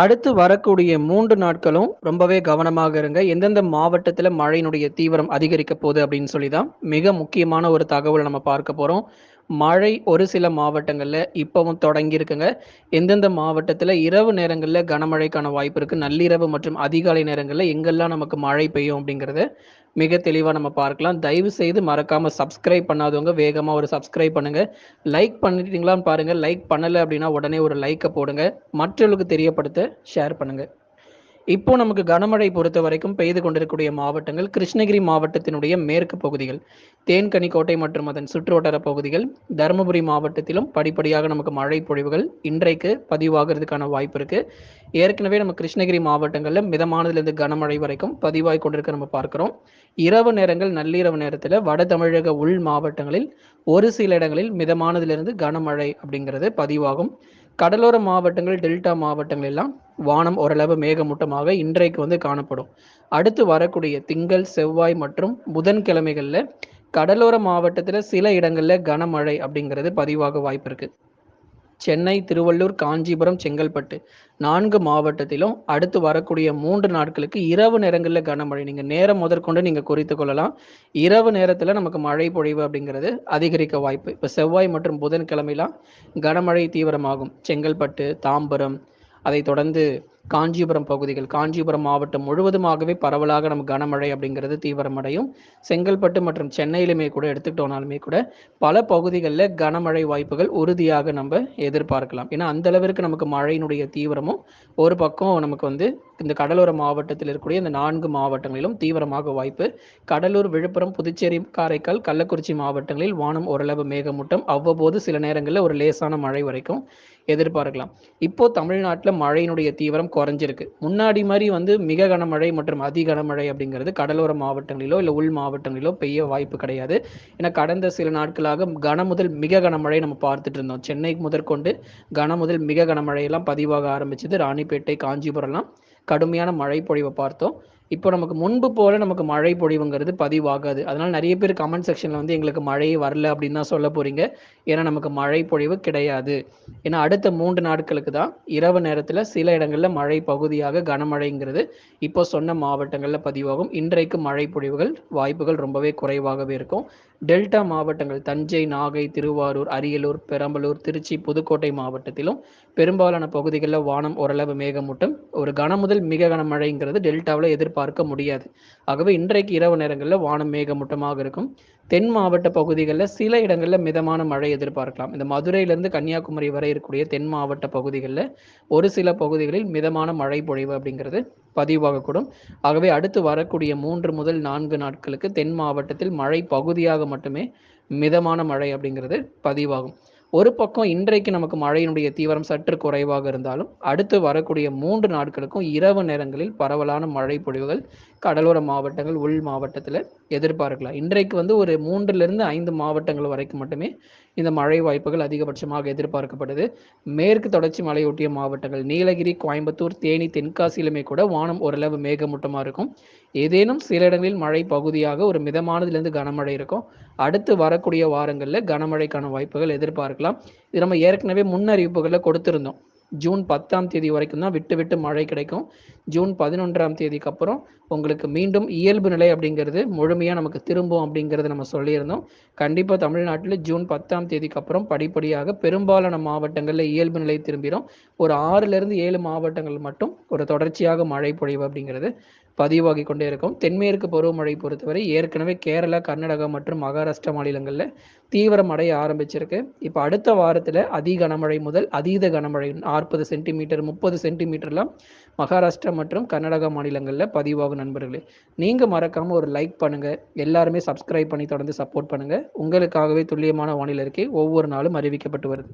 அடுத்து வரக்கூடிய மூன்று நாட்களும் ரொம்பவே கவனமாக இருங்க. எந்தெந்த மாவட்டத்தில் மழையினுடைய தீவிரம் அதிகரிக்க போகுது அப்படின்னு சொல்லி தான் மிக முக்கியமான ஒரு தகவல் நம்ம பார்க்க போகிறோம் மழை ஒரு சில மாவட்டங்களில் இப்பவும் தொடங்கியிருக்குங்க. எந்தெந்த மாவட்டத்தில் இரவு நேரங்களில் கனமழைக்கான வாய்ப்பு இருக்குது நள்ளிரவு மற்றும் அதிகாலை நேரங்களில் எங்கெல்லாம் நமக்கு மழை பெய்யும் அப்படிங்கிறத மிக தெளிவாக நம்ம பார்க்கலாம். தயவு செய்து மறக்காமல் சப்ஸ்கிரைப் பண்ணாதவங்க வேகமாக ஒரு சப்ஸ்கிரைப் பண்ணுங்கள் லைக் பண்ணிட்டீங்களான்னு பாருங்கள் லைக் பண்ணலை அப்படின்னா உடனே ஒரு லைக்கை போடுங்க. மற்றவர்களுக்கு தெரியப்படுத்த ஷேர் பண்ணுங்கள் இப்போ நமக்கு கனமழை பொறுத்த வரைக்கும் பெய்து கொண்டிருக்கக்கூடிய மாவட்டங்கள் கிருஷ்ணகிரி மாவட்டத்தினுடைய மேற்கு பகுதிகள், தேன்கனிக்கோட்டை மற்றும் அதன் சுற்றுவட்டார பகுதிகள், தருமபுரி மாவட்டத்திலும் படிப்படியாக நமக்கு மழை பொழிவுகள் இன்றைக்கு பதிவாகிறதுக்கான வாய்ப்பு இருக்கு. ஏற்கனவே நம்ம கிருஷ்ணகிரி மாவட்டங்களில் மிதமானதிலிருந்து கனமழை வரைக்கும் பதிவாய் கொண்டிருக்க நம்ம பார்க்கிறோம். இரவு நேரங்கள் நள்ளிரவு நேரத்தில் வட தமிழக உள் மாவட்டங்களில் ஒரு சில இடங்களில் மிதமானதிலிருந்து கனமழை அப்படிங்கிறது பதிவாகும். கடலோர மாவட்டங்கள், டெல்டா மாவட்டங்கள் எல்லாம் வானம் ஓரளவு மேகமூட்டமாக இன்றைக்கு வந்து காணப்படும். அடுத்து வரக்கூடிய திங்கள், செவ்வாய் மற்றும் புதன்கிழமைகளில் கடலோர மாவட்டத்தில் சில இடங்களில் கனமழை அப்படிங்கிறது பதிவாக வாய்ப்பு இருக்குது சென்னை, திருவள்ளூர், காஞ்சிபுரம், செங்கல்பட்டு நான்கு மாவட்டத்திலும் அடுத்து வரக்கூடிய மூன்று நாட்களுக்கு இரவு நேரங்களில் கனமழை. நீங்கள் நேரம் முதற்கொண்டு நீங்கள் குறித்துக் கொள்ளலாம். இரவு நேரத்தில் நமக்கு மழை பொழிவு அப்படிங்கிறது அதிகரிக்க வாய்ப்பு. இப்போ செவ்வாய் மற்றும் புதன்கிழமையெல்லாம் கனமழை தீவிரமாகும். செங்கல்பட்டு, தாம்பரம், அதை தொடர்ந்து காஞ்சிபுரம் பகுதிகள், காஞ்சிபுரம் மாவட்டம் முழுவதுமாகவே பரவலாக நம்ம கனமழை அப்படிங்கிறது தீவிரமடையும். செங்கல்பட்டு மற்றும் சென்னையிலுமே கூட எடுத்துக்கிட்டோம்னாலுமே கூட பல பகுதிகளில் கனமழை வாய்ப்புகள் உறுதியாக நம்ம எதிர்பார்க்கலாம். ஏன்னா அந்த அளவிற்கு நமக்கு மழையினுடைய தீவிரமும் ஒரு பக்கம் நமக்கு வந்து இந்த கடலோர மாவட்டத்தில் இருக்கக்கூடிய இந்த நான்கு மாவட்டங்களிலும் தீவிரமாக வாய்ப்பு. கடலூர், விழுப்புரம், புதுச்சேரி, காரைக்கால், கள்ளக்குறிச்சி மாவட்டங்களில் வானம் ஓரளவு மேகமூட்டம். அவ்வப்போது சில நேரங்களில் ஒரு லேசான மழை வரைக்கும் எதிர்பார்க்கலாம். இப்போ தமிழ்நாட்டில் மழையினுடைய தீவிரம் குறைஞ்சிருக்கு. முன்னாடி மாதிரி வந்து மிக கனமழை மற்றும் அதி கனமழை அப்படிங்கிறது கடலோர மாவட்டங்களிலோ, இல்லை உள் மாவட்டங்களிலோ பெய்ய வாய்ப்பு கிடையாது. ஏன்னா கடந்த சில நாட்களாக கன முதல் மிக கனமழை நம்ம பார்த்துட்டு இருந்தோம். சென்னை முதற்கொண்டு கன முதல் மிக கனமழையெல்லாம் பதிவாக ஆரம்பிச்சது. ராணிப்பேட்டை, காஞ்சிபுரம்லாம் கடுமையான மழை பொழிவை பார்த்தோம். இப்போ நமக்கு முன்பு போல நமக்கு மழை பொழிவுங்கிறது பதிவாகாது. அதனால நிறைய பேர் கமெண்ட் செக்ஷன்ல வந்து எங்களுக்கு மழையே வரல அப்படின்னு தான் சொல்ல போறீங்க. ஏன்னா நமக்கு மழை பொழிவு கிடையாது. ஏன்னா அடுத்த மூன்று நாட்களுக்கு தான் இரவு நேரத்துல சில இடங்கள்ல மழை பகுதியாக கனமழைங்கிறது இப்போ சொன்ன மாவட்டங்கள்ல பதிவாகும். இன்றைக்கு மழை பொழிவுகள் வாய்ப்புகள் ரொம்பவே குறைவாகவே இருக்கும். டெல்டா மாவட்டங்கள் தஞ்சை, நாகை, திருவாரூர், அரியலூர், பெரம்பலூர், திருச்சி, புதுக்கோட்டை மாவட்டத்திலும் பெரும்பாலான பகுதிகளில் வானம் ஓரளவு மேகமூட்டம். ஒரு கன முதல் மிக கனமழைங்கிறது டெல்டாவில் எதிர்பார்க்க முடியாது. ஆகவே இன்றைக்கு இரவு நேரங்களில் வானம் மேகமூட்டமாக இருக்கும். தென் மாவட்ட பகுதிகளில் சில இடங்களில் மிதமான மழை எதிர்பார்க்கலாம். இந்த மதுரையிலிருந்து கன்னியாகுமரி வரை இருக்கக்கூடிய தென் மாவட்ட பகுதிகளில் ஒரு சில பகுதிகளில் மிதமான மழை பொழிவு அப்படிங்கிறது பதிவாகக்கூடும். ஆகவே அடுத்து வரக்கூடிய மூன்று முதல் நான்கு நாட்களுக்கு தென் மாவட்டத்தில் மழை பகுதியாக மட்டுமே மிதமான மழை அப்படிங்கிறது பதிவாகும். ஒரு பக்கம் இன்றைக்கு நமக்கு மழையினுடைய தீவிரம் சற்று குறைவாக இருந்தாலும், அடுத்து வரக்கூடிய மூன்று நாட்களுக்கும் இரவு நேரங்களில் பரவலான மழை பொழிவுகள் கடலோர மாவட்டங்கள், உள் மாவட்டத்தில் எதிர்பார்க்கலாம். இன்றைக்கு வந்து ஒரு 3லிருந்து 5 மாவட்டங்கள் வரைக்கும் மட்டுமே இந்த மழை வாய்ப்புகள் அதிகபட்சமாக எதிர்பார்க்கப்படுது. மேற்கு தொடர்ச்சி மலையொட்டிய மாவட்டங்கள் நீலகிரி, கோயம்புத்தூர், தேனி, தென்காசியிலுமே கூட வானம் ஓரளவு மேகமூட்டமாக இருக்கும். ஏதேனும் சில இடங்களில் மழை பகுதியாக ஒரு மிதமானதுலேருந்து கனமழை இருக்கும். அடுத்து வரக்கூடிய வாரங்களில் கனமழைக்கான வாய்ப்புகள் எதிர்பார்க்கலாம். இது நம்ம ஏற்கனவே முன்னறிவிப்புகளை கொடுத்திருந்தோம். ஜூன் 10ஆம் தேதி வரைக்கும் தான் விட்டு விட்டு மழை கிடைக்கும். ஜூன் 11ஆம் தேதிக்கு அப்புறம் உங்களுக்கு மீண்டும் இயல்பு நிலை அப்படிங்கிறது முழுமையாக நமக்கு திரும்பும் அப்படிங்கிறத நம்ம சொல்லியிருந்தோம். கண்டிப்பாக தமிழ்நாட்டில் ஜூன் 10ஆம் தேதிக்கு அப்புறம் படிப்படியாக பெரும்பாலான மாவட்டங்களில் இயல்பு நிலை திரும்பிரும். ஒரு 6லிருந்து 7 மாவட்டங்கள் மட்டும் ஒரு தொடர்ச்சியாக மழை பொழிவு அப்படிங்கிறது பதிவாகி கொண்டே இருக்கும். தென்மேற்கு பருவமழை பொறுத்தவரை ஏற்கனவே கேரளா, கர்நாடகா மற்றும் மகாராஷ்டிரா மாநிலங்களில் தீவிரம் அடைய ஆரம்பிச்சிருக்கு. இப்போ அடுத்த வாரத்தில் அதி கனமழை முதல் அதீத கனமழை 40 சென்டிமீட்டர், 30 சென்டிமீட்டர்லாம் மகாராஷ்டிரா மற்றும் கர்நாடகா மாநிலங்களில் பதிவாகும் நண்பர்களே. நீங்கள் மறக்காமல் ஒரு லைக் பண்ணுங்கள் எல்லாருமே சப்ஸ்கிரைப் பண்ணி தொடர்ந்து சப்போர்ட் பண்ணுங்கள் உங்களுக்காகவே துல்லியமான வானிலை அறிக்கை ஒவ்வொரு நாளும் அறிவிக்கப்பட்டு வருது.